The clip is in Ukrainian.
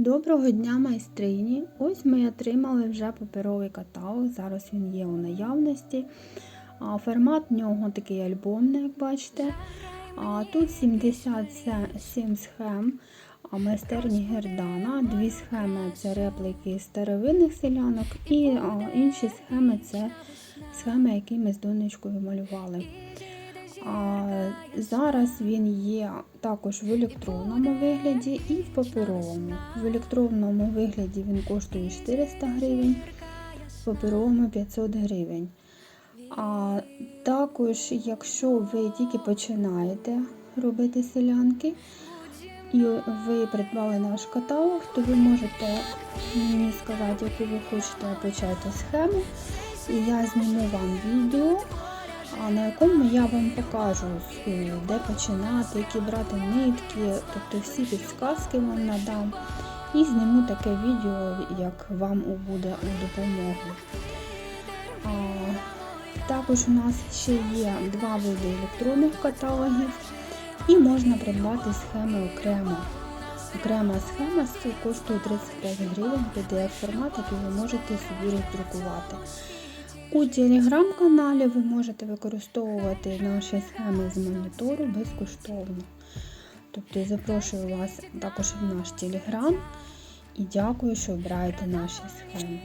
Доброго дня, майстрині! Ось ми отримали вже паперовий каталог. Зараз він є у наявності. Формат нього такий альбомний, як бачите. Тут 77 схем майстерні Гердана. Дві схеми це репліки старовинних селянок, і інші схеми це схеми, які ми з донечкою малювали. Зараз він є також в електронному вигляді і в паперовому. В електронному вигляді він коштує 400 гривень, в паперовому 500 гривень. А також, якщо ви тільки починаєте робити селянки і ви придбали наш каталог, то ви можете мені сказати, яку ви хочете почати схему, і я зніму вам відео на якому я вам покажу, де починати, які брати нитки, тобто всі підсказки вам надам. І зніму таке відео, як вам буде у допомогу. А, також у нас ще є два види електронних каталогів і можна придбати схеми окремо. Окрема схема коштує 35 гривень PDF формат, який ви можете собі роздрукувати. У телеграм-каналі ви можете використовувати наші схеми з монітору безкоштовно. Тобто запрошую вас також в наш телеграм і дякую, що обираєте наші схеми.